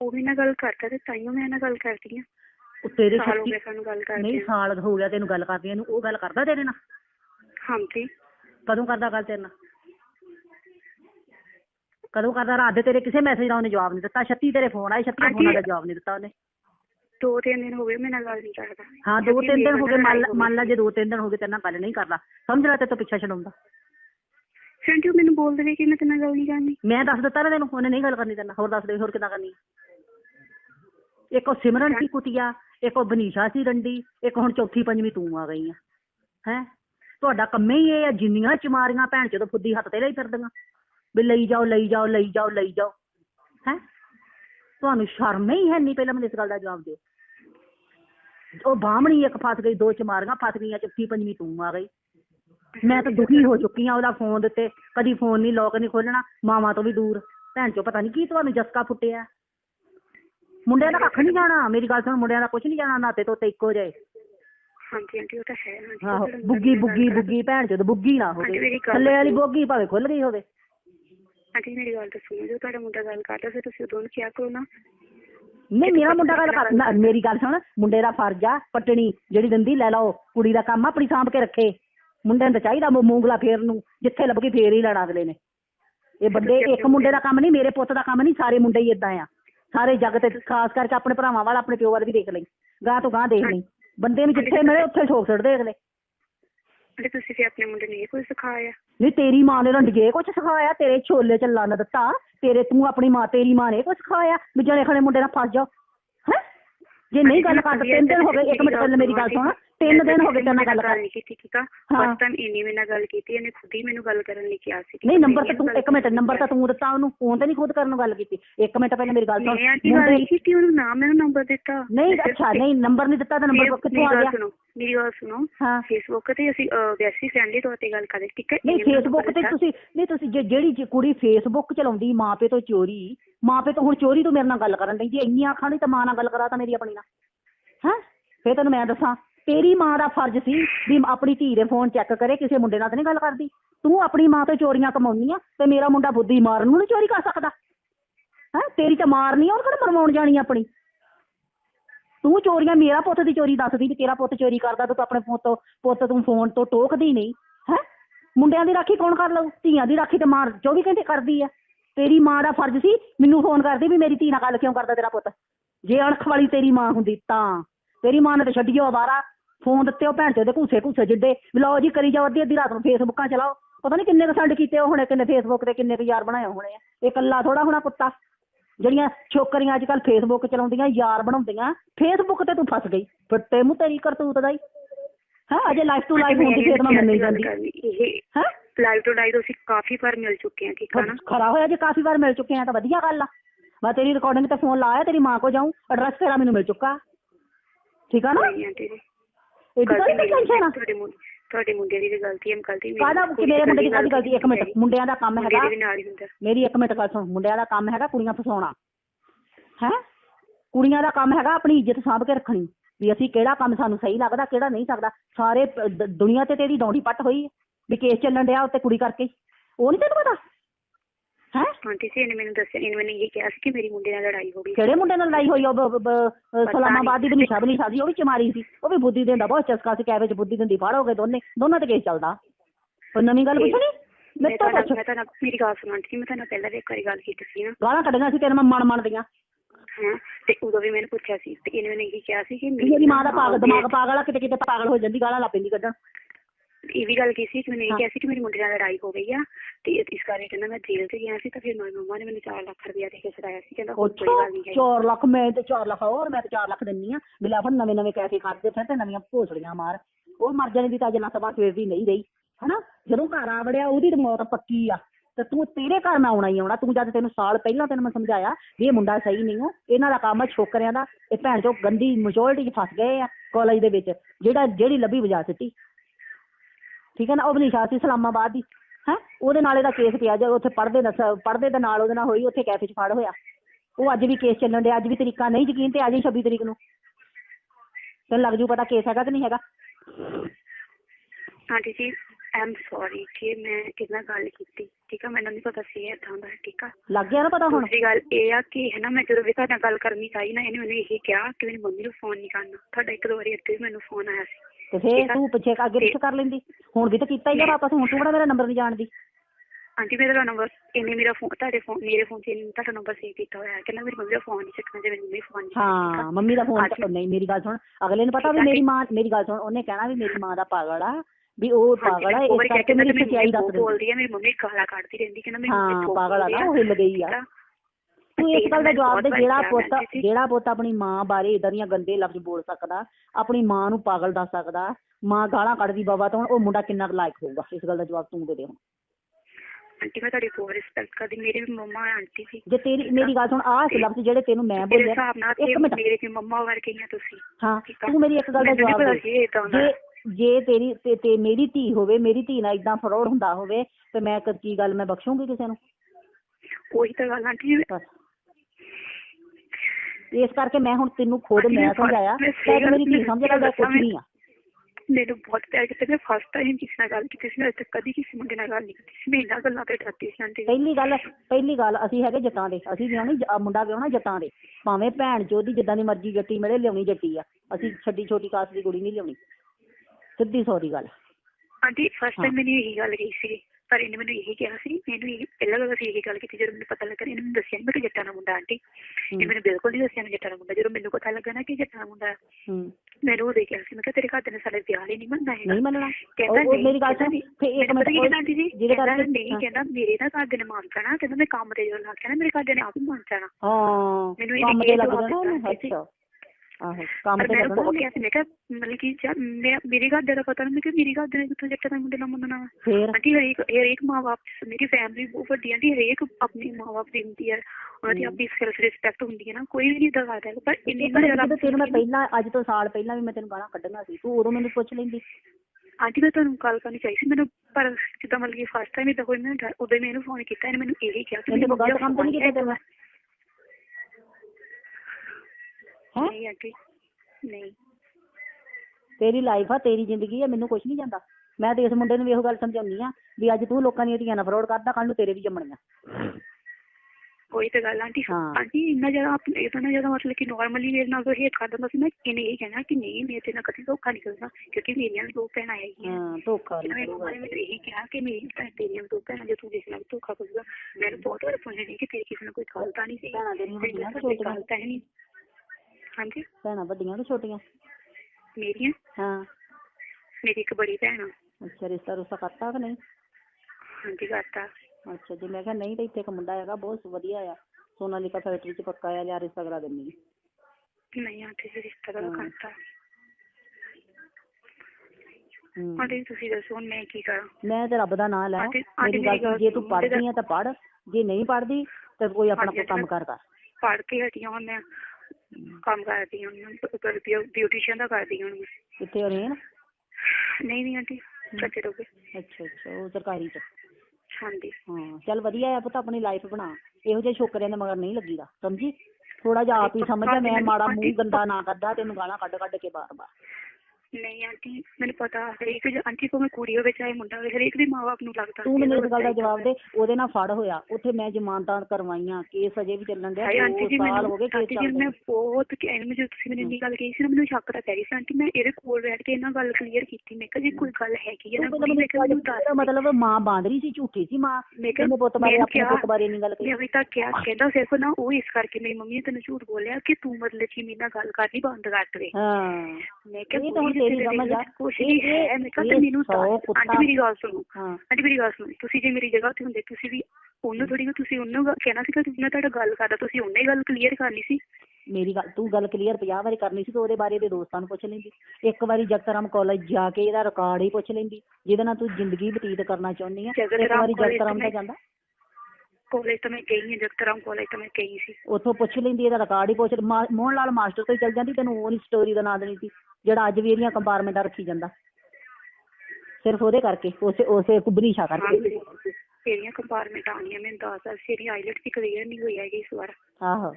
ਉਹ ਵੀ ਨਾਲ ਗੱਲ ਕਰਦਾ ਤੇ ਤਾਈਓ ਮੈਂ ਨਾਲ ਗੱਲ ਕਰਦੀ ਆ। ਉਹ ਤੇਰੇ ਸਾਲ ਹੋ ਸ਼ੱਕੀ ਗਿਆ ਸਾਨੂੰ ਗੱਲ ਕਰਦੇ ਨਹੀਂ ਸਾਲ ਹੋ ਗਿਆ ਤੈਨੂੰ ਗੱਲ ਕਰਦੀਆਂ ਨੂੰ ਉਹ ਗੱਲ ਕਰਦਾ ਤੇਰੇ ਨਾਲ? ਹਾਂਜੀ। ਕਦੋਂ ਕਰਦਾ ਗੱਲ ਤੇਰੇ ਨਾਲ? ਕਦੋਂ ਕਰਦਾ? ਰਾਤ ਦੇ ਤੇਰੇ ਕਿਸੇ ਮੈਸੇਜ ਦਾ ਉਹਨੇ ਜਵਾਬ ਨਹੀਂ ਦਿੱਤਾ। 36 ਤੇਰੇ ਫੋਨ ਆਏ 36 ਆਂਟੀ- ਫੋਨਾਂ ਦਾ ਜਵਾਬ ਨਹੀਂ ਦਿੱਤਾ ਉਹਨੇ। ਦੋ ਤਿੰਨ ਦਿਨ ਹੋ ਗਏ ਮੇਰੇ ਨਾਲ ਗੱਲ ਨਹੀਂ ਕਰਦਾ। ਹਾਂ ਦੋ ਤਿੰਨ ਦਿਨ ਹੋ ਗਏ ਮੰਨ ਲਾ- ਨਾਲ ਮੰਨ ਲਾ ਜੇ ਦੋ ਤਿੰਨ ਦਿਨ ਹੋ ਗਏ ਤੇਰੇ ਨਾਲ ਗੱਲ ਨਹੀਂ ਕਰਦਾ। ਸਮਝ ਲੈ ਤੇ ਤੋਂ ਪਿੱਛਾ ਛਡਾਉਂਦਾ। ਫਿਰ ਕਿਉਂ ਮੈਨੂੰ ਬੋਲ ਦੇਵੇ ਕਿ ਮੈਂ ਤੇਰੇ ਨਾਲ ਗੱਲ ਨਹੀਂ ਕਰਨੀ। ਮੈਂ ਦੱਸ ਦਿੱਤਾ ਨਾ ਤੈਨੂੰ ਉਹਨੇ ਨਹੀਂ ਗੱਲ ਕਰਨੀ ਤੇਰੇ ਨਾਲ। ਹੋਰ ਦੱਸ ਦੇ ਹੋਰ ਕਿੱਦਾਂ ਕਰਨੀ ਇੱਕ ਉਹ ਸਿਮਰਨ ਸੀ ਕੁਤੀਆ ਇੱਕ ਉਹ ਬਨੀਸ਼ਾ ਸੀ ਰੰਡੀ ਇੱਕ ਹੁਣ ਚੌਥੀ ਪੰਜਵੀਂ ਤੂੰ ਆ ਗਈ ਆ ਹੈ? ਤੁਹਾਡਾ ਕੰਮੇ ਹੀ ਇਹ ਆ ਜਿੰਨੀਆਂ ਚਮਾਰੀਆਂ ਭੈਣ ਚੋਂ ਫੁੱਦੀ ਹੱਥ ਤੇ ਲਈ ਫਿਰਦੀਆਂ। ਵੀ ਲਈ ਜਾਓ ਲਈ ਜਾਓ ਲਈ ਜਾਓ ਲਈ ਜਾਓ ਹੈ? ਤੁਹਾਨੂੰ ਸ਼ਰਮ ਹੀ ਹੈ ਨਹੀਂ ਪਹਿਲਾਂ ਮੈਨੂੰ ਇਸ ਗੱਲ ਦਾ ਜਵਾਬ ਦਿਓ। ਉਹ ਬਾਹਮਣੀ ਇੱਕ ਫਸ ਗਈ ਦੋ ਚਮਾਰੀਆਂ ਫਸ ਗਈਆਂ ਚੌਥੀ ਪੰਜਵੀਂ ਤੂੰ ਆ ਗਈ। ਮੈਂ ਤਾਂ ਦੁਖੀ ਹੋ ਚੁੱਕੀ ਆ ਉਹਦਾ ਫੋਨ ਦੇ ਉੱਤੇ ਕਦੀ ਫੋਨ ਨਹੀਂ ਲੋਕ ਨਹੀਂ ਖੋਲਣਾ ਮਾਵਾਂ ਤੋਂ ਵੀ ਦੂਰ। ਭੈਣ ਚੋ ਪਤਾ ਨਹੀਂ ਕੀ ਤੁਹਾਨੂੰ ਜਸਕਾ ਫੁੱਟਿਆ। ਮੁੰਡਿਆਂ ਦਾ ਕੱਖ ਨਹੀਂ ਜਾਣਾ ਮੇਰੀ ਗੱਲ ਸੁਣ ਮੁੰਡਿਆਂ ਦਾ ਕੁਝ ਨਹੀਂ ਜਾਣਾ ਨਾਤੇ ਤੋਂ ਤੇ ਇੱਕੋ ਜਿਹੇ। ਹਾਂਜੀ ਆਂਟੀ ਉਹ ਤਾਂ ਹੈ ਹਾਂਜੀ ਆਹੋ ਬੁੱਗੀ ਬੁੱਗੀ ਭੈਣ ਚੋ ਬੁੱਗੀ ਨਾ ਹਾਂਜੀ, ਹੋਵੇ ਮੇਰੀ ਗੱਲ ਥੱਲੇ ਵਾਲੀ। ਬੁੱਗੀ ਭਾਵੇਂ ਖੁੱਲ ਗਈ ਹੋਵੇ। ਆਂਟੀ ਮੇਰੀ ਗੱਲ ਤਾਂ ਸੁਣੋ ਜੋ ਤੁਹਾਡਾ ਮੁੰਡਾ ਗੱਲ ਕਰਦਾ ਫਿਰ ਤੁਸੀਂ ਉਦੋਂ ਨੂੰ ਕਿਹਾ ਕਰੋ ਨਾ। ਨਹੀਂ ਮੇਰਾ ਮੁੰਡਾ ਗੱਲ ਕਰ ਨਾ, ਮੇਰੀ ਗੱਲ ਸੁਣ ਮੁੰਡੇ ਦਾ ਫਰਜ਼ ਆ ਪਟਣੀ ਜਿਹੜੀ ਦੰਦੀ ਲੈ ਲਓ ਕੁੜੀ ਦਾ ਕੰਮ ਆ, ਆਪਣੀ ਸਾਂਭ ਕੇ ਰੱਖੇ। ਮੁੰਡੇ ਨੂੰ ਤਾਂ ਚਾਹੀਦਾ ਮੂੰ- ਮੂੰਗਲਾ ਫੇਰ ਨੂੰ ਜਿੱਥੇ ਲੱਭ ਗਈ ਫੇਰ ਹੀ ਲੈਣਾ ਅਗਲੇ ਨੇ। ਇਹ ਬੰਦੇ ਇੱਕ ਮੁੰਡੇ ਦਾ ਕੰਮ ਨਹੀਂ ਮੇਰੇ ਪੁੱਤ ਦਾ ਕੰਮ ਨਹੀਂ ਸਾਰੇ ਮੁੰਡੇ ਹੀ ਇਦਾਂ ਆ। ਸਾਰੇ ਜੱਗ ਤੇ ਖਾਸ ਕਰਕੇ ਆਪਣੇ ਭਰਾਵਾਂ ਵਾਲਾ ਆਪਣੇ ਪਿਓ ਵੱਲ ਵੀ ਦੇਖ ਲਈ। ਗਾਂ ਤੋਂ ਗਾਂ ਦੇਖ ਲਈ। ਬੰਦੇ ਨੂੰ ਜਿੱਥੇ ਮਿਲੇ ਉੱਥੇ ਠੋਕ ਛੱਡਦੇ ਅਗਲੇ ਤੇ ਤੁਸੀਂ ਫਿਰ ਆਪਣੇ ਮੁੰਡੇ ਨੂੰ ਇਹ ਕੁਝ ਸਿਖਾਇਆ? ਨਹੀਂ ਤੇਰੀ ਮਾਂ ਨੇ ਰੰਡੀਏ ਕੁਛ ਸਿਖਾਇਆ ਤੇਰੇ ਛੋਲੇ ਚ ਲੰਨ ਦਿੱਤਾ ਤੇਰੇ ਤੂੰ ਆਪਣੀ ਮਾਂ ਤੇਰੀ ਮਾਂ ਨੇ ਕੁਛ ਸਿਖਾਇਆ ਵੀ ਜਣੇ ਖਣੇ ਮੁੰਡੇ ਨਾਲ ਫਸ ਜਾਓ। ਹੈ? ਜੇ ਨਹੀਂ ਗੱਲ ਕਰ ਤਿੰਨ ਦਿਨ ਹੋ ਗਏ ਇੱਕ ਮਿੰਟ ਪਹਿਲਾਂ ਮੇਰੀ ਗੱਲ ਸੁਣ। ਤਿੰਨ ਦਿਨ ਹੋ ਗਏ ਤੇਰੇ ਨਾਲ ਗੱਲ ਕਰ ਨਹੀਂ ਕੀਤੀ ਠੀਕ ਆ। ਹਾਂ। ਫਸਟ ਟਾਈਮ ਇੰਨੀ ਮੇਰੇ ਨਾਲ ਗੱਲ ਕੀਤੀ ਇਹਨੇ ਖੁਦ ਹੀ ਮੈਨੂੰ ਗੱਲ ਕਰਨ ਲਈ ਕਿਹਾ ਸੀ ਨਹੀਂ ਨੰਬਰ ਤਾਂ ਤੂੰ ਇੱਕ ਮਿੰਟ ਨੰਬਰ ਤਾਂ ਤੂੰ ਦਿੱਤਾ ਉਹਨੂੰ ਫੋਨ ਤੇ ਨਹੀਂ ਖੁਦ ਕਰਨ ਨੂੰ ਗੱਲ ਕੀਤੀ। ਇੱਕ ਮਿੰਟ ਪਹਿਲਾਂ ਮੇਰੀ ਗੱਲ ਸੁਣ। ਮੈਂ ਆਂਟੀ ਗੱਲ ਨਹੀਂ ਕੀਤੀ ਉਹਨੂੰ ਨਾ ਮੈਨੂੰ ਨੰਬਰ ਦਿੱਤਾ। ਨਹੀਂ ਅੱਛਾ ਨਹੀਂ ਨੰਬਰ ਨਹੀਂ ਦਿੱਤਾ ਤਾਂ ਨੰਬਰ ਕਿੱਥੋਂ ਮੇਰੀ ਆ ਗੱਲ ਗਿਆ? ਸੁਣੋ ਮੇਰੀ ਗੱਲ ਸੁਣੋ। ਹਾਂ। ਫੇਸਬੁੱਕ ਤੇ ਅਸੀਂ ਅਹ, ਵੈਸੇ ਫਰੈਂਡਲੀ ਤੌਰ ਤੇ ਗੱਲ ਕਰਦੇ ਠੀਕ ਹੈ? ਨਹੀਂ ਇਹਨੇ ਮੈਨੂੰ ਫੇਸਬੁੱਕ ਤੇ ਦਿੱਤਾ। ਤੁਸੀਂ ਨਹੀਂ ਤੁਸੀਂ ਜੇ ਜਿਹੜੀ ਜੇ ਕੁੜੀ ਫੇਸਬੁੱਕ ਚਲਾਉਂਦੀ ਮਾਂ ਪਿਓ ਤੋਂ ਚੋਰੀ ਮਾਂ ਪਿਓ ਤੋਂ ਹੁਣ ਚੋਰੀ ਤੋਂ ਮੇਰੇ ਨਾਲ ਗੱਲ ਕਰਨ ਡਈ ਜੇ ਇੰਨੀਆਂ ਅੱਖਾਂ ਨਹੀਂ ਤਾਂ ਮਾਂ ਨਾਲ ਗੱਲ ਕਰਾ ਤਾਂ ਮੇਰੀ ਆਪਣੀ ਨਾਲ। ਹੈਂ? ਫੇਰ ਤੈਨੂੰ ਮੈਂ ਦੱਸਾਂ ਤੇਰੀ ਮਾਂ ਦਾ ਫਰਜ਼ ਸੀ ਵੀ ਆਪਣੀ ਧੀ ਦੇ ਫੋਨ ਚੈੱਕ ਕਰੇ, ਕਿਸੇ ਮੁੰਡੇ ਨਾਲ ਤਾਂ ਨਹੀਂ ਗੱਲ ਕਰਦੀ। ਤੂੰ ਆਪਣੀ ਮਾਂ ਤੋਂ ਚੋਰੀਆਂ ਕਮਾਉਣੀ ਆ ਤੇ ਮੇਰਾ ਮੁੰਡਾ ਬੁੱਧੀ ਮਾਰਨ ਨੂੰ ਨਹੀਂ ਚੋਰੀ ਕਰ ਸਕਦਾ। ਹੈਂ? ਤੇਰੀ ਤਾਂ ਮਾਰਨੀ ਆ ਉਹਨੂੰ ਕਿਹੜਾ ਮਰਵਾਉਣ ਜਾਣੀ ਆਪਣੀ? ਤੂੰ ਚੋਰੀਆਂ, ਮੇਰਾ ਪੁੱਤ ਦੀ ਚੋਰੀ ਦੱਸਦੀ ਵੀ ਤੇਰਾ ਪੁੱਤ ਚੋਰੀ ਕਰਦਾ ਤੂੰ ਆਪਣੇ ਪੁੱਤ ਪੁੱਤ ਤੂੰ ਫੋਨ ਤੋਂ ਟੋਕਦੀ ਨਹੀਂ। ਹੈ? ਮੁੰਡਿਆਂ ਦੀ ਰਾਖੀ ਕੌਣ ਕਰ ਲਊ? ਧੀਆਂ ਦੀ ਰਾਖੀ ਤੇ ਮਾਂ 24 ਘੰਟੇ ਕਰਦੀ ਆ। ਤੇਰੀ ਮਾਂ ਦਾ ਫਰਜ਼ ਸੀ ਮੈਨੂੰ ਫੋਨ ਕਰਦੀ ਵੀ ਮੇਰੀ ਧੀ ਨਾਲ ਗੱਲ ਕਿਉਂ ਕਰਦਾ ਤੇਰਾ ਪੁੱਤ? ਜੇ ਅਣਖ ਵਾਲੀ ਤੇਰੀ ਮਾਂ ਹੁੰਦੀ ਤਾਂ। ਤੇਰੀ ਮਾਂ ਨੇ ਤਾਂ ਛੱਡਿਓ ਆਵਾਰਾ ਫੋਨ ਦਿੱਤੇ ਉਹ ਭੈਣ ਚੋਂ ਦੇ ਘੂਸੇ ਘੂਸੇ ਜਿੱਡੇ ਵੀ ਲਓ ਜੀ ਕਰੀ ਜਾਓ ਅੱਧੀ ਅੱਧੀ ਰਾਤ ਨੂੰ ਫੇਸਬੁੱਕਾਂ ਚਲਾਓ। ਪਤਾ ਨਹੀਂ ਕਿੰਨੇ ਕੁ ਸੰਡ ਕੀਤੇ ਹੋਣੇ ਕਿੰਨੇ ਫੇਸਬੁੱਕ ਤੇ ਕਿੰਨੇ ਕੁ ਯਾਰ ਬਣਾਏ ਹੋਣੇ ਆ। ਇਹ ਇਕੱਲਾ ਥੋੜਾ ਹੋਣਾ ਕੁੱਤਾ ਜਿਹੜੀਆਂ ਛੋਕਰੀਆਂ ਅੱਜ ਕੱਲ ਫੇਸਬੁੱਕ ਚਲਾਉਂਦੀਆਂ ਯਾਰ ਬਣਾਉਂਦੀਆਂ ਫੇਸਬੁੱਕ ਤੇ ਤੂੰ ਫਸ ਗਈ। ਫਿੱਟੇ ਮੂੰਹ ਤੇਰੀ ਕਰਤੂਤ ਦਾ ਹੀ। ਹਾਂ ਅਜੇ ਲਾਈਫ ਟੂ ਲਾਈਫ ਹੁੰਦੀ ਫੇਰ ਮੈਂ ਮੰਨੀ ਜਾਂਦੀ ਇਹ ਹਾਂ? ਲਾਈਵ ਟੂ ਲਾਈਵ ਅਸੀਂ ਕਾਫੀ ਵਾਰ ਮਿਲ ਚੁੱਕੇ ਹਾਂ ਠੀਕ ਨਾ? ਖਰਾ ਹੋਇਆ ਜੇ ਕਾਫੀ ਵਾਰ ਮਿਲ ਚੁੱਕੇ ਆ ਤਾਂ ਵਧੀਆ ਗੱਲ ਆ। ਮੈਂ ਤੇਰੀ ਰਿਕਾਰਡਿੰਗ ਤੇ ਫੋਨ ਲਾਇਆ ਤੇਰੀ ਮਾਂ ਕੋ ਜਾਊਂ ਐਡਰੈਸ ਤੇਰਾ ਮੈਨੂੰ ਮਿਲ ਚੁੱਕਾ। ਠੀਕ ਆ ਨਾ? ਤੁਹਾਡੇ ਮੁੰ- ਤੁਹਾਡੇ ਮੁੰਡੇ ਦੀ ਵੀ ਗਲਤੀ ਹੈ ਗਲਤੀ ਮੇਰੀ ਕਾਹਦਾ ਕੋਈ ਮੇਰੇ ਮੁੰਡੇ ਦੀ ਗੱਲ ਕਾਹਦੀ ਗਲਤੀ? ਇੱਕ ਮਿੰਟ ਮੁੰਡਿਆਂ ਦਾ ਕੰਮ ਹੈਗਾ। ਦੇ ਵੀ ਨਾਲ ਹੀ ਹੁੰਦਾ। ਮੇਰੀ ਇੱਕ ਮਿੰਟ ਗੱਲ ਸੁਣ ਮੁੰਡਿਆਂ ਦਾ ਕੰਮ ਹੈਗਾ ਕੁੜੀਆਂ ਫਸਾਉਣਾ। ਹੈ? ਕੁੜੀਆਂ ਦਾ ਕੰਮ ਹੈਗਾ ਆਪਣੀ ਇੱਜ਼ਤ ਸਾਂਭ ਕੇ ਰੱਖਣੀ। ਵੀ ਅਸੀਂ ਕਿਹੜਾ ਕੰਮ ਸਾਨੂੰ ਸਹੀ ਲੱਗਦਾ ਕਿਹੜਾ ਨਹੀਂ ਸਕਦਾ। ਸਾਰੇ ਦੁਨੀਆ ਤੇ ਤੇਰੀ ਦੌੜੀ ਪੱਟ ਹੋਈ ਹੈ। ਵੀ ਕੇਸ ਚੱਲਣ ਡਿਆ ਉੱਤੇ ਕੁੜੀ ਕਰਕੇ। ਉਹ ਨਹੀਂ ਤੈਨੂੰ ਪਤਾ? ਹੈ? ਜੀ ਇਹਨੇ ਮੈਨੂੰ ਦੱਸਿਆ ਇਹਨੇ ਮੈਨੂੰ ਇਹ ਕਿਹਾ ਸੀ ਕਿ ਮੇਰੀ ਮੁੰਡੇ ਨਾਲ ਲੜਾਈ ਹੋ ਗਈ ਕਿਹੜੇ ਮੁੰਡੇ ਨਾਲ ਲੜਾਈ ਹੋਈ? ਉਹ ਸਲਾਮਾਬਾਦ ਦੀ ਬਨੀਸ਼ਾ ਬਨੀਸ਼ਾ ਸੀ ਉਹ ਵੀ ਚਮਾਰੀ ਸੀ। ਉਹ ਵੀ ਬੁੱਧੀ ਦਿੰਦਾ ਬਹੁਤ ਚਸਕਾ ਸੀ ਕੈਵੇ ਚ ਬੁੱਧੀ ਦਿੰਦੀ ਫੜ ਹੋ ਗਏ ਦੋਨੇ। ਦੋਨਾਂ ਤੇ ਕੇਸ ਚੱਲਦਾ। ਉਹ ਨਵੀਂ ਗੱਲ ਪੁੱਛਣੀ? ਮੈਂ ਤੋਂ ਮੈਂ ਤਾਂ ਮੇਰੀ ਗੱਲ ਸੁਣ ਆਂਟੀ ਜੀ, ਮੈਂ ਤਾਂ ਪਹਿਲਾਂ ਵੀ ਇੱਕ ਵਾਰੀ ਗੱਲ ਕੀਤੀ ਸੀ ਨਾ। ਗਾਲਾਂ ਕੱਢੀਆਂ ਸੀ ਤੇਰੇ ਮੈਂ ਮਨ ਮਨ ਦੀਆਂ ਹਾਂ ਤੇ ਉਦੋਂ ਵੀ ਮੈਨੂੰ ਪੁੱਛਿਆ ਸੀ ਤੇ ਇਹਨੇ ਮੈਨੂੰ ਇਹ ਕਿਹਾ ਸੀ ਕਿ ਮੇਰੀ ਮਾਂ ਦਾ ਪਾਗਲ ਦਿਮਾਗ ਪਾਗਲ ਆ ਕਿਤੇ ਕਿਤੇ ਪਾਗਲ ਹੋ ਜਾਂਦੀ ਗਾਲਾਂ ਲਾ ਪੈਂਦੀ ਕੱਢਣ। ਇਹ ਵੀ ਗੱਲ ਕੀਤੀ ਸੀ ਕਿ ਮੈਨੂੰ ਇਹ ਕਿਹਾ ਸੀ ਕਿ ਮੇਰੀ ਮੁੰਡੇ ਨਾਲ ਲੜਾਈ ਹੋ ਗਈ ਆ ਤੇ ਇਸ ਕਰਕੇ ਕਹਿੰਦਾ ਮੈਂ ਜੇਲ੍ਹ 'ਚ ਗਿਆ ਸੀ ਤਾਂ ਫਿਰ ਮੇਰੀ ਮੰਮਾ ਨੇ ਮੈਨੂੰ 4 ਲੱਖ ਰੁਪਇਆ ਦੇ ਕੇ ਛਡਾਇਆ ਸੀ ਕਹਿੰਦਾ ਹੋਰ ਕੋਈ ਗੱਲ ਨਹੀਂ ਹੈ 4 ਲੱਖ ਮੈਂ ਤੇ 4 ਲੱਖ ਹੋਰ ਮੈਂ ਤੇ 4 ਲੱਖ ਦਿੰਨੀ ਆ। ਬਿਲਾ ਫਿਰ ਨਵੇਂ ਨਵੇਂ ਕੈਫੇ ਕਰਦੇ ਫਿਰ ਤੇ ਨਵੀਆਂ ਭੋਸੜੀਆਂ ਮਾਰ। ਉਹ ਮਰ ਜਾਣੇ ਦੀ ਤਾਂ ਜਨਾ ਸਭਾ ਸਵੇਰ ਦੀ ਨਹੀਂ ਰਹੀ ਹਨਾ? ਜਦੋਂ ਘਰ ਆ ਵੜਿਆ ਉਹਦੀ ਤਾਂ ਮੌਤ ਪੱਕੀ ਆ। ਤੇ ਤੂੰ ਤੇਰੇ ਘਰ ਮੈਂ ਆਉਣਾ ਹੀ ਆਉਣਾ ਤੂੰ ਜਦ ਤੈਨੂੰ ਸਾਲ ਪਹਿਲਾਂ ਤੈਨੂੰ ਮੈਂ ਸਮਝਾਇਆ ਵੀ ਇਹ ਮੁੰਡਾ ਸਹੀ ਨਹੀਂ ਹੋ ਇਹਨਾਂ ਦਾ ਕੰਮ ਛੋਕਰਿਆਂ ਦਾ। ਇਹ ਭੈਣ ਚੋ ਗੰਦੀ ਮੈਜੋਰਟੀ 'ਚ ਫਸ ਗਏ ਆ ਕਾਲਜ ਦੇ ਵਿੱਚ ਜਿਹੜਾ ਜਿਹੜੀ ਲੱਭੀ ਵਜਾ ਸਿੱਟੀ। ਠੀਕ ਹੈ ਨਾ ਉਹ ਬਨੀਸ਼ਾ ਸੀ ਇਸਲਾਮਾਬਾਦ ਦੀ ਹੈ ਉਹਦੇ ਨਾਲ ਇਹਦਾ ਕੇਸ ਪਿਆ ਜਾ ਉੱਥੇ ਪੜਦੇ ਦਾ ਪੜਦੇ ਦੇ ਨਾਲ ਉਹਦੇ ਨਾਲ ਹੋਈ ਉੱਥੇ ਕੈਫੇ 'ਚ ਫੜ ਹੋਇਆ। ਉਹ ਅੱਜ ਵੀ ਕੇਸ ਚੱਲਣ ਡਿਆ ਅੱਜ ਵੀ ਤਰੀਕਾ ਨਹੀਂ ਯਕੀਨ ਤੇ ਜਾਈ 26 ਤਰੀਕ ਨੂੰ। ਤੈਨੂੰ ਲੱਗ ਜੂ ਪਤਾ ਕੇਸ ਹੈਗਾ ਕਿ ਨਹੀਂ ਹੈਗਾ? ਆਂਟੀ ਜੀ ਐਮ ਸੌਰੀ ਕਿ ਮੈਂ ਕਿਸ ਨਾਲ ਗੱਲ ਕੀਤੀ ਠੀਕ ਆ? ਮੈਨੂੰ ਨਹੀਂ ਪਤਾ ਸੀ ਏਦਾਂ ਦਾ ਠੀਕ ਆ? ਲੱਗ ਗਿਆ ਨਾ ਪਤਾ ਹੁਣ? ਦੂਸਰੀ ਗੱਲ ਇਹ ਆ ਕਿ ਹੈ ਨਾ ਮੈਂ ਜਦੋਂ ਵੀ ਤੁਹਾਡੇ ਨਾਲ ਗੱਲ ਕਰਨੀ ਚਾਹੀ ਨਾ ਇਹਨੇ ਮੈਨੂੰ ਇਹੀ ਕਿਹਾ ਕਿ ਮੇਰੀ ਮੰਮੀ ਨੂੰ ਫੋਨ ਨਹੀਂ ਕਰਨਾ। ਤੁਹਾਡਾ ਇੱਕ ਦੋ ਵਾਰੀ ਅੱਗੇ ਵੀ ਮੈਨੂੰ ਫੋਨ ਆਇਆ ਸੀ। ਤੇ ਫੇਰ। ਤੂੰ ਪਿੱਛੇ ਅੱਗੇ ਪਿੱਛੇ ਕਰ ਲੈਂਦੀ ਹੁਣ ਵੀ ਤਾਂ ਕੀਤਾ ਹੀ ਆ ਵਾਪਸ ਹੁਣ ਤੂੰ ਕਿਹੜਾ ਮੇਰਾ ਨੰਬਰ ਨਹੀਂ ਜਾਣਦੀ ਆਂਟੀ ਮੇਰਾ ਨੰਬਰ ਇਹਨੇ ਮੇਰਾ ਫੋਨ ਤੁਹਾਡੇ ਫੋਨ ਮੇਰੇ ਫੋਨ 'ਚ ਇਹਨੇ ਤੁਹਾਡਾ ਨੰਬਰ ਸੇਵ ਕੀਤਾ ਹੋਇਆ ਹੈ ਕਹਿੰਦਾ ਮੇਰੀ ਮੰਮੀ ਦਾ ਫੋਨ ਨਹੀਂ ਚੱਕਣਾ ਜੇ ਮੇਰੀ ਮੰਮੀ ਫੋਨ ਨਹੀਂ ਹਾਂ ਮੰਮੀ ਦਾ ਫੋਨ ਅੱਜ- ਨਹੀਂ ਮੇਰੀ ਗੱਲ ਸੁਣ ਅਗਲੇ ਨੂੰ ਪਤਾ ਵੀ ਮੇਰੀ। ਮਾਂ ਮੇਰੀ ਗੱਲ ਸੁਣ ਉਹਨੇ ਕਹਿਣਾ ਵੀ ਮੇਰੀ ਮਾਂ ਦਾ ਪਾਗਲ ਆ ਵੀ ਉਹ ਪਾਗਲ ਆ ਇਸ ਕਰਕੇ ਮੇਰੀ ਸੱਚਾਈ ਦੱਸ ਦਿੰਦੀ ਬੋਲਦੀ ਹੈ ਮੇਰੀ ਮੰਮੀ ਗਾਲਾਂ ਕੱਢਦੀ ਰਹਿੰਦੀ ਕਹਿੰਦਾ ਮੇਰੀ ਮੰਮੀ ਹਾਂ ਬਹੁਤ ਪਾਗਲ ਆ ਨਾ ਉਹ ਹਿੱਲ ਗਈ ਆ। ਤੂੰ ਇਸ ਗੱਲ ਦਾ ਜਵਾਬ ਦੇ ਜਿਹੜਾ ਪੁੱਤ। ਜਿਹੜਾ ਪੁੱਤ ਆਪਣੀ ਮਾਂ ਬਾਰੇ ਇਦਾਂ ਦੀਆਂ ਗੰਦੇ ਲਫ਼ਜ਼ ਬੋਲ ਸਕਦਾ ਆਪਣੀ ਮਾਂ ਨੂੰ ਪਾਗਲ ਦੱਸ ਸਕਦਾ ਮਾਂ ਗਾਲਾਂ ਕੱਢਦੀ ਬਾਬਾ ਤਾਂ ਹੁਣ ਉਹ ਮੁੰਡਾ ਕਿੰਨਾ ਲਾਇਕ ਹੋਊਗਾ? ਇਸ ਗੱਲ ਦਾ ਜਵਾਬ ਤੂੰ ਦੇ ਦੇ ਹੁਣ। ਆਂਟੀ ਮੈਂ ਤੁਹਾਡੀ ਬਹੁਤ ਰਿਸਪੈਕਟ ਕਰਦੀ ਮੇਰੇ ਵੀ ਮੰਮਾ ਆਂਟੀ ਸੀ ਜੇ ਤੇਰੀ ਮੇਰੀ ਗੱਲ ਸੁਣ ਆਹ ਲਫ਼ਜ਼ ਜਿਹੜੇ ਤੈਨੂੰ ਮੈਂ ਬੋਲਿਆ ਇੱਕ ਮਿੰਟ। ਮੇਰੇ ਵੀ ਮੰਮਾ ਵਰਗੇ ਹੀ ਆ ਤੁਸੀਂ। ਹਾਂ। ਤੂੰ ਮੇਰੀ ਇੱਕ ਗੱਲ ਦਾ ਜਵਾਬ ਦੇ। ਜੇ ਜੇ ਤੇਰੀ ਤੇ, ਮੇਰੀ ਧੀ ਹੋਵੇ ਮੇਰੀ ਧੀ ਨਾਲ ਇਦਾਂ ਫਰੋਡ ਹੁੰਦਾ ਹੋਵੇ ਤੇ ਮੈਂ ਕ- ਕੀ ਗੱਲ ਮੈਂ ਬਖਸ਼ੂੰਗੀ ਕਿਸੇ ਨੂੰ? ਉਹੀ ਤਾਂ ਗੱਲ ਆਂਟੀ ਇਸ ਕਰਕੇ ਮੈਂ ਹੁਣ ਤੈਨੂੰ ਖੁਦ ਮੈਂ ਸਮਝਾਇਆ ਗੱਲ- ਮੇਰੀ ਧੀ ਸਮਝ ਸਹੀ ਲੈ ਕੁਝ ਨਹੀਂ ਆ। ਮੈਨੂੰ ਬਹੁਤ ਪਿਆਰ ਕੀਤਾ ਮੈਂ ਫਸਟ ਟਾਈਮ ਕਿਸੇ ਨਾਲ ਗੱਲ ਕੀਤੀ ਸੀ ਮੈਂ ਤੱਕ ਕਦੀ ਕਿਸੇ ਮੁੰਡੇ ਨਾਲ ਗੱਲ ਨਹੀਂ ਕੀਤੀ ਸੀ ਮੈਂ ਇਹਨਾਂ ਗੱਲਾਂ ਤੇ ਡਰਦੀ ਸੀ ਆਂਟੀ। ਪਹਿਲੀ ਗੱਲ ਪਹਿਲੀ ਗੱਲ ਅਸੀਂ ਹੈਗੇ ਜੱਟਾਂ ਦੇ ਅਸੀਂ ਵਿਆਹਣੀ ਜ- ਆਹ ਮੁੰਡਾ ਵਿਆਹਣਾ ਜੱਟਾਂ ਦੇ ਭਾਵੇਂ ਭੈਣ ਚੋਦੀ ਜਿੱਦਾਂ ਦੀ ਮਰਜ਼ੀ ਜੱਟੀ ਮਿਲੇ ਲਿਆਉਣੀ ਜੱਟੀ ਆ ਅਸੀਂ ਛੱਡੀ ਛੋਟੀ ਕਾਸਟ ਦੀ ਕੁੜੀ ਨਹੀਂ ਲਿਆਉਣੀ ਸਿੱਧੀ ਸੌ ਦੀ ਗੱਲ। ਆਂਟੀ ਫਸਟ ਟਾਈਮ ਮੈਨੂੰ ਇਹੀ ਗੱਲ ਕਹੀ ਸੀ ਪਰ ਇਹਨੇ ਮੈਨੂੰ ਇਹੀ ਕਿਹਾ ਸੀ ਮੈਨੂੰ ਇਹ ਪਹਿਲਾਂ ਤਾਂ ਅਸੀਂ ਇਹੀ ਗੱਲ ਕੀਤੀ ਜਦੋਂ ਮੈਨੂੰ ਪਤਾ ਲੱਗਾ ਇਹਨੇ ਮੈਨੂੰ ਦੱਸਿਆ ਨੀ ਮੈਂ ਕਿ ਜੱਟਾਂ ਦਾ ਮੁੰਡਾ ਆਂਟੀ। ਇਹ ਮੈਨੂੰ ਬਿਲਕੁਲ ਨਹੀਂ ਦੱਸਿਆ ਮੈਂ ਜੱਟਾਂ ਦਾ ਮੁੰਡਾ ਜਦੋਂ ਮੈਨੂੰ ਪਤਾ ਲੱਗਾ ਨਾ ਕਿ ਜੱਟਾਂ ਦਾ ਮੁੰਡਾ ਹੈ, ਹੂੰ। ਮੈਨੂੰ ਉਹ ਦੇਖਿਆ ਸੀ ਮੈਂ ਕਿਹਾ ਤੇਰੇ ਘਰ ਦੇ ਨੇ ਸਾਡੇ ਵਿਆਹ ਹੀ ਨਹੀਂ ਮੰਨਦਾ ਹੈਗਾ। ਨਹੀਂ ਮੰਨਣਾ। ਕਹਿੰਦਾ ਨਹੀਂ ਮੇਰੀ ਗੱਲ ਸੁਣ ਨਹੀਂ। ਫੇ ਇੱਕ ਮੈਨੂੰ ਮਿੰਟ ਕੀ ਕਹਿੰਦਾ ਆਂਟੀ ਜੀ? ਜਿਹਦੇ ਕਹਿੰਦਾ ਕਰਕੇ ਨਹੀਂ ਹਾਂ। ਕਹਿੰਦਾ ਮੇਰੇ ਨਾ ਘਰ ਦੇ ਨੇ ਮਾਫ ਕਰਨਾ ਕਹਿੰਦਾ ਮੈਂ ਕੰਮ ਤੇ ਜਦੋਂ ਲੱਗ ਨਾ ਮੇਰੇ ਘਰ ਦੇ ਨੇ ਆਪ ਹੀ ਮੰਨ ਜਾਣਾ। ਹਾਂ ਮੈਨੂੰ ਇਹਨੇ ਕੰਮ ਤੇ ਇਹ ਲੱਗ ਜਾਣਾ ਸੀ। ਅੱਛਾ। ਆਹੋ ਕੰਮ ਪਰ ਤੇ ਮੈਨੂੰ ਲੱਗਣਾ ਬਹੁਤ ਕਿਹਾ ਸੀ ਮੈਂ ਕਿਹਾ ਮਤਲਬ ਕਿ ਜਾਂ ਮੇਰਾ ਮੇਰੇ ਘਰ ਦੇ ਦਾ ਪਤਾ ਨਹੀਂ ਕਿ ਮੇਰੀ ਘਰ ਦੇ ਨੇ ਕਿੱਥੋਂ ਜੱਟਾਂ ਦਾ ਮੁੰਡੇ ਨਾਲ ਮੰਨਣਾ ਵਾ। ਫੇਰ? ਆਂਟੀ ਹਰੇਕ ਹਰੇਕ ਮਾਂ ਬਾਪ ਮੇਰੀ ਫੈਮਿਲੀ ਬਹੁਤ ਵੱਡੀ ਆਂਟੀ ਹਰੇਕ ਆਪਣੀ ਮਾਂ ਬਾਪ ਦੀ ਹੁੰਦੀ ਹੈ ਉਹਨਾਂ ਦੀ ਹਮ। ਆਪਣੀ ਸੈਲਫ ਰਿਸਪੈਕਟ ਹੁੰਦੀ ਹੈ ਨਾ ਕੋਈ ਵੀ ਨਹੀਂ ਦਰਵਾਜ਼ਾ ਹੈ ਪਰ ਇੰਨੀ ਇੱਕ ਨਾ ਮਿੰਟ ਜ਼ਿਆਦਾ ਜਦੋਂ ਤੈਨੂੰ ਮੈਂ ਪਹਿਲਾਂ ਅੱਜ ਤੋਂ ਸਾਲ ਪਹਿਲਾਂ ਵੀ ਮੈਂ ਤੈਨੂੰ ਗਾਣਾ ਕੱਢਣਾ ਸੀ ਤੂੰ ਉਦੋਂ ਮੈਨੂੰ ਪੁੱਛ ਲੈਂਦੀ। ਆਂਟੀ ਮੈਂ ਤੁਹਾਨੂੰ ਗੱਲ ਕਰਨੀ ਚਾਹੀ ਸੀ ਮੈਨੂੰ ਪਰ ਜਿੱਦਾਂ ਮਤਲਬ ਕਿ ਫਸਟ ਟਾਈਮ ਇਦਾਂ ਹੋਈ ਮੈਂ ਡਰ- ਉਦੋਂ ਹੀ ਮੈਨੂੰ ਫੋਨ ਕੀਤਾ ਇਹਨੇ ਮੈਨੂੰ ਇਹੀ ਕਿਹਾ ਕਿ ਇਹਨੇ ਕੋਈ ਮੇਰੀ ਗਲਤ ਕੰਮ ਤਾਂ ਨਹੀਂ ਕੀਤਾ ਤੇਰੇ ਨਾਲ ਹੈਂ। ਨਹੀਂ ਆਂਟੀ ਨਹੀਂ। ਤੇਰੀ ਲਾਈਫ ਆ ਤੇਰੀ ਜ਼ਿੰਦਗੀ ਆ ਮੈਨੂੰ ਕੁਝ ਨਹੀਂ ਜਾਂਦਾ। ਮੈਂ ਤੇ ਇਸ ਮੁੰਡੇ ਨੂੰ ਵੀ ਇਹੋ ਗੱਲ ਸਮਝਾਉਣੀ ਆ ਵੀ ਅੱਜ ਤੂੰ ਲੋਕਾਂ ਦੀਆਂ ਧੀਆਂ ਨਾਲ ਫਰੋਡ ਕਰਦਾ ਕੱਲ ਨੂੰ ਤੇਰੇ ਵੀ ਜੰਮਣੀਆਂ। ਕੋਈ ਤਾਂ ਗੱਲ ਆਂਟੀ ਹਾਂ। ਆਂਟੀ ਇੰਨਾ ਜ਼ਿਆਦਾ ਆਪ ਇਦਾਂ ਨਾ ਜ਼ਿਆਦਾ ਮਤਲਬ ਕਿ ਨਾਰਮਲੀ ਮੇਰੇ ਨਾਲ ਹੇਟ ਕਰਦਾ ਹੁੰਦਾ ਸੀ ਮੈਂ ਇਹਨੇ ਇਹ ਕਹਿਣਾ ਕਿ ਨਹੀਂ ਮੇਰੇ ਤੇ ਨਾ ਕਦੀ ਧੋਖਾ ਨਹੀਂ ਕਰਦਾ ਕਿਉਂਕਿ ਮੇਰੀਆਂ ਵੀ ਦੋ ਭੈਣਾਂ ਹੈਗੀਆਂ। ਹਾਂ ਧੋਖਾ ਇਹਨਾਂ ਨਹੀਂ ਨੇ ਮੰਮਾ ਨੇ ਮੈਨੂੰ ਇਹੀ ਕਿਹਾ ਕਿ ਮੇਰੀ ਤਾਂ ਤੇਰੀਆਂ ਵੀ ਦੋ ਭੈਣਾਂ ਜੇ ਤੂੰ ਕਿਸੇ ਨਾਲ ਵੀ ਧੋਖਾ ਕਰੂਗਾ ਮੈਨੂੰ ਬਹੁਤ ਵਾਰ ਪੁੱਛਿਆ ਨਹੀਂ ਕਿ ਤੇਰੀ ਕਿਸੇ ਨਾਲ ਕੋਈ ਗੱਲ ਤਾਂ ਨਹੀਂ ਸੀ। ਭੈਣਾਂ ਤੇਰੀਆਂ ਵੱਡੀਆਂ ਕਿ ਕੋਈ ਛੋਟੀਆਂ? ਗੱਲ ਤਾਂ ਹੈ ਨਹੀਂ ਹਾਂਜੀ। ਭੈਣਾਂ ਵੱਡੀਆਂ ਕਿ ਛੋਟੀਆਂ? ਮੇਰੀਆਂ? ਹਾਂ। ਮੇਰੀ ਇੱਕ ਬੜੀ ਭੈਣ ਆ। ਅੱਛਾ ਰਿਸ਼ਤਾ ਰੁਸ਼ਤਾ ਕਰਤਾ ਕਿ ਨਹੀਂ? ਹਾਂਜੀ ਕਰਤਾ। ਅੱਛਾ ਜੇ ਮੈਂ ਕਿਹਾ ਨਹੀਂ ਤਾਂ ਇੱਥੇ ਇੱਕ ਮੁੰਡਾ ਹੈਗਾ ਬਹੁਤ ਵਧੀਆ ਆ। ਸੋਨਾਲੀਕਾ ਫੈਕਟਰੀ 'ਚ ਪੱਕਾ ਆ ਲਿਆ ਰਿਸ਼ਤਾ ਕਰਾ ਦਿੰਨੀ ਆ। ਨਹੀਂ ਆਂਟੀ ਜੀ ਰਿਸ਼ਤਾ ਤਾਂ ਹਾਂ। ਕਰਤਾ। ਹੂੰ। ਤੁਸੀਂ ਦੱਸੋ ਹੁਣ ਮੈਂ ਕੀ ਕਰਾਂ? ਮੈਂ ਤੇ ਰੱਬ ਦਾ ਨਾਮ ਲੈ। ਮੇਰੀ ਗੱਲ ਮੇਰੀ ਗੱਲ ਸੁਣ, ਜੇ ਤੂੰ ਸੁਣੋ, ਪੜ੍ਹਦੀ ਆ ਤਾਂ ਪੜ੍ਹ ਜੇ ਨਹੀਂ ਪੜ੍ਹਦੀ ਤਾਂ ਕੋਈ ਆਪਣਾ ਕੋਈ ਕੰਮ। ਕਰ ਕਰ। ਪੜ੍ਹ ਕੇ ਹਟੀ ਹਾਂ ਹੁਣ ਮੈਂ। ਕੰਮ ਕਰਦੀ ਹਾਂ ਹੁਣ ਬਿਊਟੀਸ਼ੀਅਨ ਦਾ ਕਰਦੀ ਹਾਂ ਹੁਣ। ਮੈਂ। ਕਿੱਥੇ ਹੋ ਰਹੇ ਨਹੀਂ ਨਹੀਂ ਆਂਟੀ ਸੱਚੇ ਰੋਗੇ ਅੱਛਾ ਅੱਛਾ ਉਹ ਸਰਕਾਰੀ 'ਚ। ਹਾਂਜੀ। ਹਾਂ ਚੱਲ ਵਧੀਆ ਆ ਪੁੱਤ ਆਪਣੀ ਲਾਈਫ ਬਣਾ। ਇਹੋ ਜਿਹੇ ਛੋਕਰਿਆਂ ਦੇ ਮਗਰ ਨਹੀਂ ਲੱਗੀਦਾ ਸਮਝੀ? ਥੋੜਾ ਜਿਹਾ ਆਪ ਹੀ ਸਮਝ ਜਾ ਮੈਂ ਮਾੜਾ ਮੂੰਹ ਗੰਦਾ ਨਾ ਕਰਦਾ ਤੈਨੂੰ ਗਾਲਾਂ ਕੱਢ ਕੱਢ ਕੇ ਬਾਰ ਬਾਰ ਨਹੀਂ ਆਂਟੀ ਮੈਨੂੰ ਪਤਾ ਹਰੇਕ ਜ- ਆਂਟੀ ਭਾਵੇਂ ਕੁੜੀ ਹੋਵੇ ਚਾਹੇ ਮੁੰਡਾ ਹੋਵੇ ਹਰੇਕ ਦੇ ਮਾਪੇ ਨੂੰ ਲੱਗਦਾ ਤੂੰ ਕਿ ਮੈਨੂੰ ਇਸ ਗੱਲ ਦਾ ਜਵਾਬ ਦੇ ਉਹਦੇ ਨਾਲ ਫੜ ਹੋਇਆ ਉੱਥੇ ਮੈਂ ਜ਼ਮਾਨਤਾਂ ਕਰਵਾਈਆਂ ਕੇਸ ਅਜੇ ਵੀ ਚੱਲਣ ਡਿਆ ਹਾਏ ਆਂਟੀ ਦੋ ਜੀ ਸਾਲ ਮੈਨੂੰ ਹੋ ਗਏ ਕੇਸ ਆਂਟੀ ਜੀ ਚੱਲਦੇ ਮੈਂ ਬਹੁਤ ਕਹਿਣ ਮੈਨੂੰ ਜਦੋਂ ਤੁਸੀਂ ਮੈਨੂੰ ਇੰਨੀ ਗੱਲ ਕਹੀ ਸੀ ਨਾ ਮੈਨੂੰ ਸ਼ੱਕ ਤਾਂ ਪੈ ਰਹੀ ਸੀ ਆਂਟੀ ਮੈਂ ਇਹਦੇ ਕੋਲ ਬੈਠ ਕੇ ਇਹਨਾਂ ਗੱਲ ਕਲੀਅਰ ਕੀਤੀ ਮੈਂ ਕਿਹਾ ਜੇ ਕੋਈ ਗੱਲ ਹੈਗੀ ਹੈ ਨਾ ਤੂੰ ਕੁੜੀ ਮੈਨੂੰ ਮੈਂ ਕਿਹਾ ਮੈਨੂੰ ਦੱਸ ਇਹਦਾ ਮਤਲਬ ਮਾਂ ਬਾਂਦਰੀ ਸੀ ਝੂਠੀ ਸੀ ਮਾਂ ਮੈਂ ਕਿਹਾ ਤੇਰੇ ਪੁੱਤ ਬਾਰੇ ਮੈਂ ਆਪਣੇ ਕਿਹਾ- ਪੁੱਤ ਬਾਰੇ ਨਹੀਂ ਗੱਲ ਮੈਂ ਕਹੀ ਅਭੀ ਤੱਕ ਕਿਹਾ ਕਹਿੰਦਾ ਸਿਰਫ ਨਾ ਉਹ ਇਸ ਕਰਕੇ ਮੇਰੀ ਮੰਮੀ ਨੇ ਤੈਨੂੰ ਝੂਠ ਬੋਲਿਆ ਕਿ ਤੂੰ ਮਤਲਬ ਕਿ ਮੇਰੇ ਨਾਲ ਗੱਲ ਕਰਨੀ ਬੰਦ ਕਰ ਦੇ ਹਾਂ ਮੈਂ ਕਿਹਾ ਇਹ ਤਾਂ ਹੁਣ ਕੋਈ ਤੇਰੀ ਸਮਝ ਆ। ਹੈ। ਮੈਂ ਕਿਹਾ ਤੇ ਆਂਟੀ ਮੇਰੀ ਗੱਲ ਸੁਣੋ। ਹਾਂ। ਆਂਟੀ ਮੇਰੀ ਗੱਲ ਸੁਣੋ। ਤੁਸੀਂ ਜੇ ਮੇਰੀ ਜਗ੍ਹਾ ਤੇ ਹੁੰਦੇ ਤੁਸੀਂ ਵੀ ਉਹਨੂੰ ਥੋੜੀ ਤੁਸੀਂ ਉਹਨੂੰ ਕਹਿਣਾ ਸੀ ਕਿ ਤੁਸੀਂ ਨਾਲ ਤੁਹਾਡਾ ਗੱਲ ਕਰਦਾ ਤੁਸੀਂ ਉਹਨੇ ਗੱਲ ਕਲੀਅਰ ਕਰਨੀ ਸੀ। ਮੇਰੀ ਗੱਲ ਤੂੰ ਗੱਲ ਕਲੀਅਰ 50 ਵਾਰੀ ਕਰਨੀ ਸੀ ਤੇ ਉਹਦੇ ਬਾਰੇ ਦੇ ਦੋਸਤਾਂ ਨੂੰ ਪੁੱਛ ਲੈਂਦੀ। ਇੱਕ ਵਾਰੀ ਜਗਤਰਾਮ ਕਾਲਜ ਜਾ ਕੇ ਇਹਦਾ ਰਿਕਾਰਡ ਹੀ ਪੁੱਛ ਲੈਂਦੀ। ਜਿਹਦੇ ਨਾਲ ਤੂੰ ਜ਼ਿੰਦਗੀ ਬਤੀਤ ਕਰਨਾ ਚਾਹੁੰਦੀ ਆ ਇੱਕ ਵਾਰੀ ਜਗਤਰਾਮ ਤਾਂ ਮੈਂ- ਜਾਂਦਾ। ਕਾਲਜ ਤਾਂ ਮੈਂ ਗਈ ਹਾਂ ਜਗਤਰਾਮ ਕਾਲਜ ਤਾਂ ਮੈਂ ਗਈ ਸੀ। ਉੱਥੋਂ ਪੁੱਛ ਲੈਂਦੀ ਇਹਦਾ ਰਿਕਾਰਡ ਹੀ ਪੁੱਛ ਮਾ- ਮੋਹਨ ਲਾਲ ਮਾਸਟਰ ਤੋਂ ਹੀ ਚੱਲ ਜਾਂਦੀ ਤੈਨੂੰ ਉਹ ਨਹੀਂ ਸਟੋਰੀ ਦਾ ਨਾਂ ਦੇਣੀ ਸੀ ਜਿਹੜਾ ਅੱਜ ਵੀ ਇਹਦੀਆਂ ਕੰਪਾਰਟਮੈਂਟਾਂ ਰੱਖੀ ਜਾਂਦਾ। ਸਿਰਫ ਉਹਦੇ ਕਰਕੇ ਉਸੇ ਉਸੇ ਕੁਬਨੀਸ਼ਾ ਕਰਕੇ। ਤੇਰੀਆਂ ਕੰਪਾਰਟਮੈਂਟ ਆਉਣੀਆਂ ਮੈਨੂੰ ਦੱਸ ਦੱਸ ਤੇਰੀ ਆਈਲੈਟ ਦੀ ਕਲੀਅਰ ਨਹੀਂ ਹੋਈ ਹੈਗੀ ਇਸ ਵਾਰ। ਆਹੋ।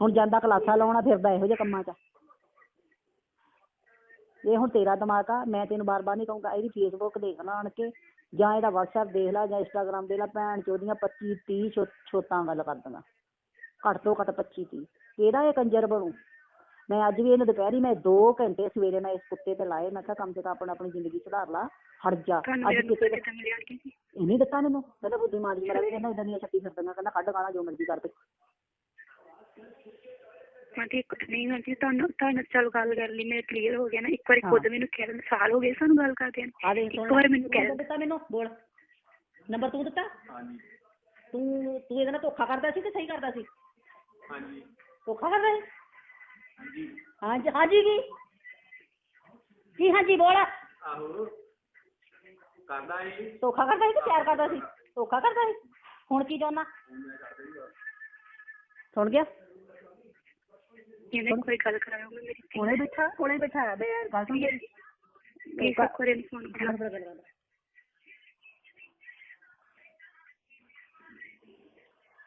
ਹੁਣ ਜਾਂਦਾ ਕਲਾਸਾਂ ਲਾਉਣਾ ਫਿਰਦਾ ਇਹੋ ਜਿਹੇ ਕੰਮਾਂ 'ਚ। ਇਹ ਹੁਣ ਤੇਰਾ ਦਿਮਾਗ ਆ ਮੈਂ ਤੈਨੂੰ ਬਾਰ-ਬਾਰ ਨਹੀਂ ਕਹੂੰਗਾ ਇਹਦੀ ਫੇਸਬੁੱਕ ਦੇਖ ਲਾ ਆਣ ਕੇ। ਜਾਂ ਇਹਦਾ WhatsApp ਦੇਖ ਲੈ ਜਾਂ Instagram ਦੇਖ ਲੈ ਭੈਣ ਚੋਦੀਆਂ 25 30 ਛੋ- ਛੋਤਾਂ ਗੱਲ ਕਰਦੀਆਂ ਘੱਟ ਤੋਂ ਘੱਟ 25 30 ਕਿਹਦਾ ਇਹ ਕੰਜਰ ਬਣੂ? ਮੈਂ ਅੱਜ ਵੀ ਇਹਨੂੰ ਦੁਪਹਿਰੀ ਮੈਂ 2 ਘੰਟੇ ਸਵੇਰੇ ਮੈਂ ਇਸ ਕੁੱਤੇ ਤੇ ਲਾਏ ਮੈਂ ਕਿਹਾ ਕਮ ਸੇ ਕਮ ਆਪਣਾ ਆਪਣੀ ਜ਼ਿੰਦਗੀ ਸੁਧਾਰ ਲਾ ਹਟ ਜਾ। ਅੱਜ ਕਿਤੇ ਇਹਨੇ ਦਿੱਤਾ ਮੈਨੂੰ? ਕਹਿੰਦਾ ਬੁੱਧੀ ਮਾਰੀ ਮੇਰਾ ਵੀ ਕਹਿੰਦਾ ਇਦਾਂ ਦੀਆਂ ਛੱਤੀ ਫਿਰਦੀਆਂ ਕਹਿੰਦਾ ਕੱਢ ਗਾਣਾ ਜੋ ਮਰਜ਼ੀ ਕਰ ਤੇ ਮੈਂ ਤੇ ਇੱਕ ਨਹੀਂ ਆਂਟੀ ਤੁਹਾਨੂੰ ਤੁਹਾਨੂੰ ਚੱਲ ਗੱਲ ਕਰ ਲਈ ਮੇਰੇ ਕਲੀਅਰ ਹੋ ਗਿਆ ਨਾ ਇੱਕ ਵਾਰੀ ਹਾਂ। ਖੁਦ ਮੈਨੂੰ ਕਹਿ ਦਿੰਦੇ ਸਾਲ ਹੋ ਗਏ ਸਾਨੂੰ ਗੱਲ ਕਰਦਿਆਂ ਨੂੰ। ਆ ਦੇਖ ਇੱਕ ਸੁਣ। ਵਾਰ ਮੈਨੂੰ ਕਹਿ ਨੰਬਰ ਦਿੱਤਾ ਮੈਨੂੰ? ਬੋਲ। ਨੰਬਰ ਤੂੰ ਦਿੱਤਾ? ਹਾਂਜੀ। ਤੂੰ ਤੂੰ ਇਹਦੇ ਨਾਲ ਧੋਖਾ ਕਰਦਾ ਸੀ ਕਿ ਸਹੀ ਕਰਦਾ ਸੀ? ਹਾਂਜੀ। ਧੋਖਾ ਕਰਦਾ ਸੀ? ਹਾਂਜੀ। ਹਾਂਜੀ ਹਾਂਜੀ ਕੀ? ਕੀ ਹਾਂਜੀ ਬੋਲ। ਆਹੋ। ਕਰਦਾ ਏ ਧੋਖਾ ਕਰਦਾ ਸੀ ਕਿ ਪਿਆਰ ਕਰਦਾ ਸੀ? ਧੋਖਾ ਕਰਦਾ ਸੀ? ਹੁਣ ਕੀ ਚਾਹੁੰਦਾ? ਸੁਣ ਗਿਆ? ਇਹਨੇ ਕੋਈ ਗੱਲ ਕਰਾਉਂਗਾ ਮੇਰੀ ਧੀ ਹੁਣੇ ਬੈਠਾ ਹੁਣੇ ਬੈਠਾ ਬੇ ਗੱਲ ਸੁਣ। ਮੇਰੀ ਪਲੀਜ਼ ਇੱਕ ਵਾਰੀ ਇਹਨੂੰ ਫੋਨ ਕਰਾ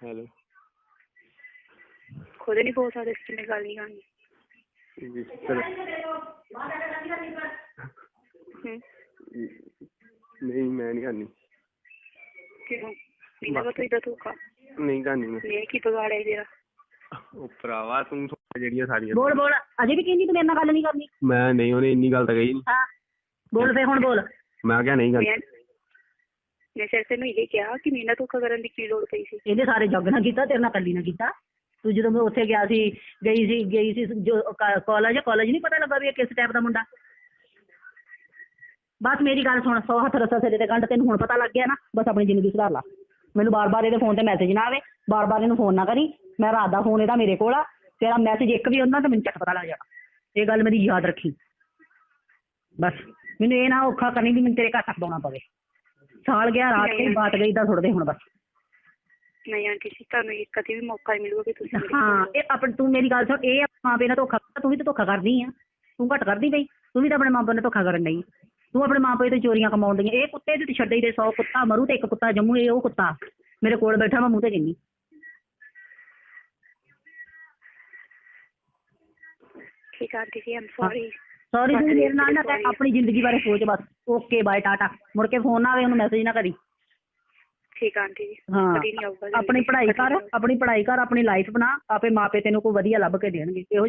ਹੈਲੋ। ਖੁਦ ਨਹੀਂ ਬੋਲ ਸਕਦੇ ਇਸ ਨਾਲ ਗੱਲ ਨਹੀਂ ਕਰਨੀ। ਜੀ ਚਲੋ ਹੂੰ। ਨਹੀਂ ਮੈਂ ਨਹੀਂ ਕਰਨੀ। ਕਿਉਂ? ਬਿਨਾਂ ਬਤੋ ਇਦਾਂ ਧੋਖਾ। ਨਹੀਂ ਕਰਨੀ ਮੈਂ। ਮੈਂ ਕੀ ਵਿਗਾੜਿਆ ਤੇਰਾ? ਉਹ ਭਰਾਵਾ ਤੂੰ ਸੋਚ ਜਿਹੜੀਆਂ ਸਾਰੀਆਂ ਬੋਲ ਬੋਲ। ਅਜੇ ਵੀ ਕਹਿੰਦੀ ਤੂੰ ਮੇਰੇ ਨਾਲ ਗੱਲ ਨਹੀਂ ਕਰਨੀ। ਮੈਂ ਨਹੀਂ ਉਹਨੇ ਇੰਨੀ ਗੱਲ ਤਾਂ ਕਹੀ ਨੀ। ਹਾਂ। ਬੋਲ ਫੇ ਹੁਣ ਬੋਲ। ਮੈਂ ਕਿਹਾ ਨਹੀਂ ਕਰਨੀ ਮੈਂ ਮੈਂ ਸਿਰ ਤੈਨੂੰ ਇਹ ਕਿਹਾ ਕਿ ਮੇਰੇ ਨਾਲ ਧੋਖਾ ਕਰਨ ਦੀ ਕੀ ਲੋੜ ਪਈ ਸੀ? ਇਹਨੇ ਸਾਰੇ ਜੱਗ ਨਾਲ ਕੀਤਾ ਤੇਰੇ ਨਾਲ ਕੱਲੀ ਨਾਲ ਕੀਤਾ। ਤੂੰ ਜਦੋਂ ਮੈਂ ਉੱਥੇ ਗਿਆ ਸੀ ਗਈ ਸੀ ਗਈ ਸੀ ਜੋ ਕਾਲਜ ਕਾਲਜ ਨਹੀਂ ਪਤਾ ਲੱਗਾ ਵੀ ਇਹ ਕਿਸ ਟਾਈਪ ਦਾ ਮੁੰਡਾ। ਬਸ ਮੇਰੀ ਗੱਲ ਸੁਣ ਸੌ ਹੱਥ ਰਸਾ ਸਿਰੇ ਤੇ ਗੰਢ ਤੈਨੂੰ ਹੁਣ ਪਤਾ ਲੱਗ ਗਿਆ ਨਾ। ਬਸ ਆਪਣੀ ਜ਼ਿੰਦਗੀ ਸੁਧਾਰ ਲਾ। ਮੈਨੂੰ ਬਾਰ-ਬਾਰ ਇਹਦੇ ਫੋਨ ਤੇ ਮੈਸੇਜ ਨਾ ਆਵੇ। ਬਾਰ-ਬਾਰ ਇਹਨੂੰ ਫੋਨ ਨਾ ਕਰੀ। ਮੈਂ ਰਾਤ ਦਾ ਫੋਨ ਇਹਦਾ ਮੇਰੇ ਕੋਲ ਆ। ਤੇਰਾ ਮੈਸੇਜ ਇੱਕ ਵੀ ਆਉਂਦਾ ਤਾਂ ਮੈਨੂੰ ਚੱਟ ਪਤਾ ਲੱਗ ਜਾਣਾ। ਇਹ ਗੱਲ ਮੇਰੀ ਯਾਦ ਰੱਖੀ। ਬਸ ਮੈਨੂੰ ਇਹ ਨਾ ਔਖਾ ਕਰਨੀ ਵੀ ਮੈਨੂੰ ਤੇਰੇ ਘਰ ਤੱਕ ਪਾਉਣਾ ਪਵੇ। ਸਾਲ ਗਿਆ ਰਾਤ ਗਈ ਬਾਤ ਗਈ ਦਾ ਛੁੱਟ ਦੇ ਹੁਣ ਬਸ। ਨਹੀਂ ਆਂਟੀ ਜੀ ਤੁਹਾਨੂੰ ਇੱਕ ਕਦੇ ਵੀ ਮੌਕਾ ਹੀ ਮਿਲੂਗਾ ਕਿ ਤੁਸੀਂ ਮੇਰੀ ਹਾਂ ਇਹ ਆਪਣ ਤੂੰ ਮੇਰੀ ਗੱਲ ਸੁਣ ਇਹ ਮਾਂ ਪਿਓ ਨਾਲ ਧੋਖਾ ਤੂੰ ਵੀ ਤਾਂ ਧੋਖਾ ਕਰਦੀ ਆ। ਤੂੰ ਘੱਟ ਕਰਦੀ ਪਈ ਤੂੰ ਵੀ ਤਾਂ ਆਪਣੇ ਮਾਂ ਪਿਓ ਨਾਲ ਧੋਖਾ ਕਰਨ ਡਈ। ਤੂੰ ਆਪਣੇ ਮਾਂ ਪਿਓ ਤੋਂ ਚੋਰੀਆਂ ਆਂ। ਇਹ ਕੁੱਤੇ ਤੇ ਛੱਡੇ ਦੇ 100 ਕੁੱਤਾ ਮਰੂ ਤੇ ਇੱਕ ਕੁੱਤਾ ਜੰਮੂ ਇਹ ਉਹ ਕੁੱਤਾ। ਮੇਰੇ ਕੋਲ ਬੈਠਾ ਮੈਂ ਮੂੰਹ ਤੇ ਕਹਿੰਦੀ। ਠੀਕ ਆ ਆਂਟੀ ਜੀ ਆਮ ਸੌਰੀ ਸੌਰੀ ਤੂੰ ਮੇਰੇ ਨਾਲ ਨਾ ਕਹਿ, ਆਪਣੀ ਜ਼ਿੰਦਗੀ ਬਾਰੇ ਸੋਚ ਬਸ। ਓਕੇ ਬਾਏ ਟਾਟਾ ਮੁੜ ਕੇ ਫੋਨ ਨਾ ਆਵੇ ਉਹਨੂੰ ਮੈਸੇਜ ਨਾ ਕਰੀ। ਠੀਕ ਆ ਆਂਟੀ ਜੀ। ਹਾਂ। ਕਦੀ ਨਹੀਂ ਆਊਗਾ ਆਪਣੀ ਪੜ੍ਹਾਈ ਕਰ ਆਪਣੀ ਪੜ੍ਹਾਈ ਕਰ ਆਪਣੀ ਲਾਈਫ ਬਣਾ। ਆਪੇ ਮਾਪੇ ਤੈਨੂੰ ਕੋਈ ਵਧੀਆ ਲੱਭ ਕੇ ਦੇਣਗੇ। ਇਹੋ